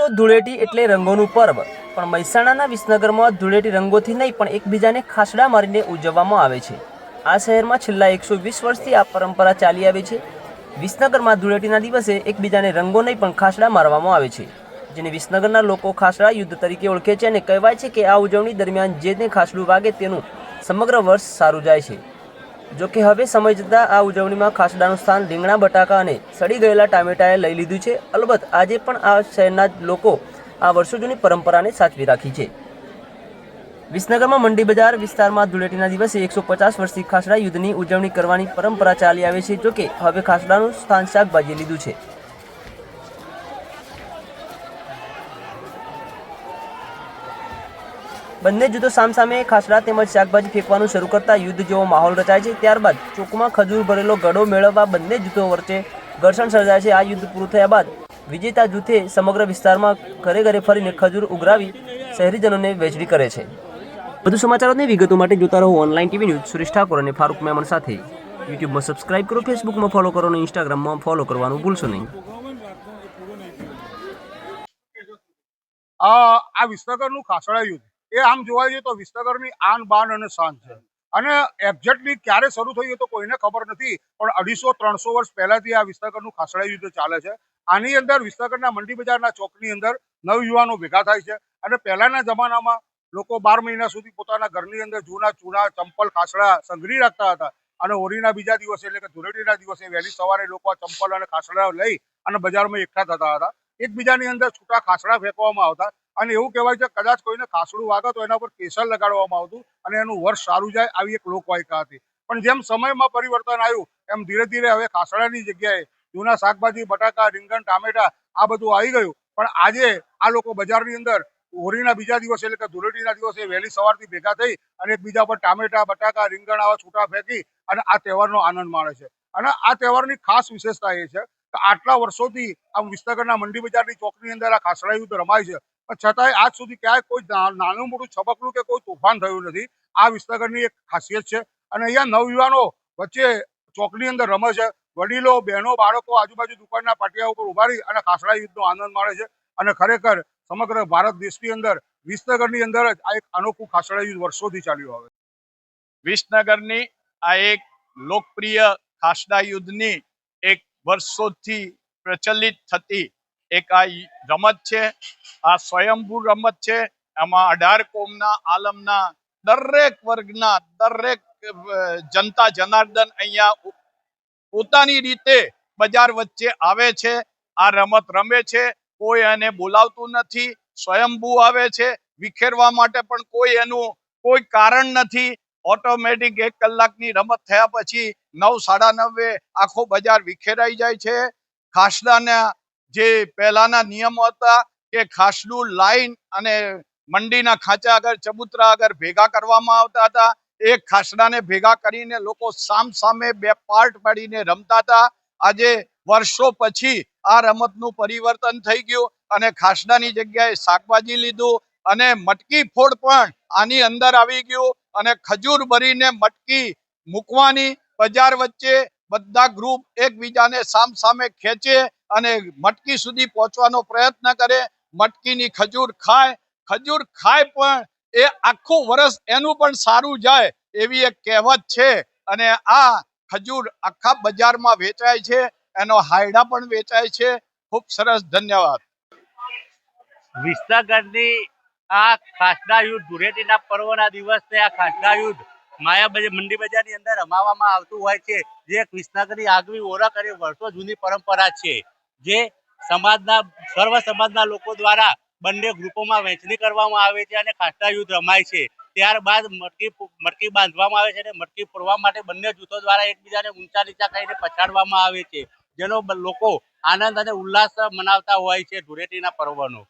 તો ધૂળેટી એટલે રંગોનું પર્વ. પણ મહેસાણાના વિસનગરમાં ધૂળેટી રંગોથી નહીં, પણ એકબીજાને ખાસડા મારીને ઉજવવામાં આવે છે. આ શહેરમાં છેલ્લા એકસો વીસ વર્ષથી આ પરંપરા ચાલી આવી છે. વિસનગરમાં ધૂળેટીના દિવસે એકબીજાને રંગો નહીં, પણ ખાસડા મારવામાં આવે છે. જેને વિસનગરના લોકો ખાસડા યુદ્ધ તરીકે ઓળખે છે અને કહેવાય છે કે આ ઉજવણી દરમિયાન જેને ખાસડું વાગે તેનું સમગ્ર વર્ષ સારું જાય છે. જો કે હવે સમય જતાં આ ઉજવણીમાં ખાસડાનું સ્થાન રીંગણા, બટાકા અને સડી ગયેલા ટામેટાએ લઈ લીધું છે. અલબત્ત આજે પણ આ શહેરના લોકો આ વર્ષો જૂની પરંપરાને સાચવી રાખી છે. વિસનગરમાં મંડી બજાર વિસ્તારમાં ધૂળેટીના દિવસે એકસો પચાસ વર્ષથી ખાસડા યુદ્ધની ઉજવણી કરવાની પરંપરા ચાલી આવે છે, જો કે હવે ખાસડાનું સ્થાન શાકભાજી લીધું છે. બંને જૂથો સામસામે ખાસડા તેમજ શાકભાજી ફેંકવાનું શરૂ કરતા યુદ્ધ જેવો માહોલ રચાય છે. ત્યારબાદ ચોકમાં ખજૂર ભરેલો ગડો મેળવવા બંને જૂથો વચ્ચે ઘર્ષણ સર્જાય છે. આ યુદ્ધ પૂરું થયા બાદ વિજેતા જૂથે સમગ્ર વિસ્તારમાં ઘરે ઘરે ફરીને ખજૂર ઉઘરાવી શહેરીજનોને વહેંચણી કરે છે. વધુ સમાચારોની વિગતો માટે જોતા રહો online TV news Suresh Thakor અને ફારૂક મેમણ સાથે. યુટ્યુબમાં સબસ્ક્રાઇબ કરો ફેસબુકમાં ફોલો કરો અને ઇન્સ્ટાગ્રામમાં ફોલો કરવાનું ભૂલશો નહીં. આ વિસનગરનું ખાસડા યુદ્ધ. એ આમ જોવા જઈએ તો વિસનગરની આન, બાન અને શાન છે. અને એક્ઝેક્ટલી ક્યારે શરૂ થયું તો કોઈને ખબર નથી, પણ અઢીસો, ત્રણસો વર્ષ પહેલાથી આ વિસનગરનું ખાસડા યુદ્ધ ચાલે છે. આની અંદર વિસનગરના મંડી બજારના ચોકની અંદર નવયુવાનો ભેગા થાય છે. અને પહેલાના જમાનામાં લોકો બાર મહિના સુધી પોતાના ઘરની અંદર જૂના ચૂના, ચંપલ, ખાસડા સંઘરી રાખતા હતા. અને હોળીના બીજા દિવસે એટલે કે ધૂળેટીના દિવસે વહેલી સવારે લોકો ચંપલ અને ખાસડા લઈ અને બજારમાં એકઠા થતા હતા. એકબીજાની અંદર છૂટા ખાસડા ફેંકવામાં આવતા. અને એવું કહેવાય છે, કદાચ કોઈને ખાસડું વાગે તો એના પર કેસર લગાડવામાં આવતું અને એનું વર્ષ સારું જાય આવી એક લોકવાયકા હતી. પણ જેમ સમયમાં પરિવર્તન આવ્યું, એમ ધીરે ધીરે હવે ખાસડાની જગ્યાએ જૂના શાકભાજી, બટાકા, રીંગણ, ટામેટા આ બધું આવી ગયું. પણ આજે આ લોકો બજારની અંદર હોળીના બીજા દિવસે એટલે કે ધૂળેટીના દિવસે વહેલી સવારથી ભેગા થઈ અને એકબીજા પર ટામેટા, બટાકા, રીંગણ આવા છૂટા ફેંકી અને આ તહેવારનો આનંદ માણે છે. અને આ તહેવારની ખાસ વિશેષતા એ છે કે આટલા વર્ષોથી આ વિસનગરના મંડી બજારની ચોકની અંદર આ ખાસડા યુદ્ધ રમાય છે પણ છતાંય આજ સુધી ક્યાંય કોઈ નાનું મોટું છબકલું કે કોઈ તોફાન થયું નથી. આ વિસનગરની એક ખાસિયત છે. અને અહીંયા નવયુવાનો વચ્ચે ચોકની અંદર રમે છે. વડીલો, બહેનો, બાળકો આજુબાજુ દુકાનના પાટિયા ઉપર ઊભા અને ખાસડા યુદ્ધનો આનંદ માણે છે. અને ખરેખર સમગ્ર ભારત દેશની અંદર, વિસનગરની અંદર જ આ એક અનોખું ખાસડા યુદ્ધ વર્ષોથી ચાલ્યું આવે. વિસનગરની આ એક લોકપ્રિય ખાસડા યુદ્ધની એક વર્ષોથી પ્રચલિત થતી એક આ રમત છે, આ સ્વયંભૂ રમત છે, એમાં અઢાર કોમના, આલમના, દરેક વર્ગના, દરેક જનતા જનાર્દન અહીંયા પોતાની રીતે બજાર વચ્ચે આવે છે, આ રમત રમે છે, કોઈ એને બોલાવતું નથી, સ્વયંભૂ આવે છે, વિખેરવા માટે પણ કોઈ એનું કોઈ કારણ નથી, ઓટોમેટિક એક કલાકની રમત થયા પછી નવ, સાડા નવે આખો બજાર વિખેરાઈ જાય છે ખાસડાના જે પહેલાના નિયમો હતા કે ખાસડું લાઈન અને મંડીના ખાંચા આગળ ચબૂતરા આગળ ભેગા કરવામાં આવતા હતા એ ખાસડાને ભેગા કરીને લોકો સામ સામે બે પાર્ટ પાડીને રમતા હતા. આજે વર્ષો પછી આ રમતનું પરિવર્તન થઈ ગયું અને ખાસડાની જગ્યાએ શાકભાજી લીધું અને મટકી ફોડ પણ આની અંદર આવી ગયું અને ખજૂર ભરીને મટકી મૂકવાની બજાર વચ્ચે બધા ગ્રુપ એકબીજાને સામ સામે ખેંચે અને મટકી સુધી પહોંચવાનો પ્રયત્ન કરે, મટકીની ખજૂર ખાય ખજૂર ખાય પણ એ આખું વર્ષ એનું પણ સારું જાય એવી એક કહેવત છે. અને આ ખજૂર આખા બજારમાં વેચાય છે, એનો હાયડા પણ વેચાય છે. ખૂબ સરસ, ધન્યવાદ. વિસનગરની આ ખાસડા યુદ્ધ ધૂળેટીના પર્વના દિવસે આ ખાસડા યુદ્ધ માયા બજાર મંડી બજારની અંદર રમાવામાં આવતું હોય છે. જે એક વિસનગરની આગવી ઓળખ અને વર્ષો જૂની પરંપરા છે. જે સમાજના, સર્વ સમાજના લોકો દ્વારા બંને ગ્રુપોમાં વહેંચણી કરવામાં આવે છે અને ખાસ્ટા યુદ્ધ રમાય છે. ત્યારબાદ મટકી મટકી બાંધવામાં આવે છે અને મટકી ફોડવા માટે બંને જૂથો દ્વારા એકબીજાને ઊંચા નીચા કરીને પછાડવામાં આવે છે, જેનો લોકો આનંદ અને ઉલ્લાસ મનાવતા હોય છે ધૂળેટીના પર્વનો.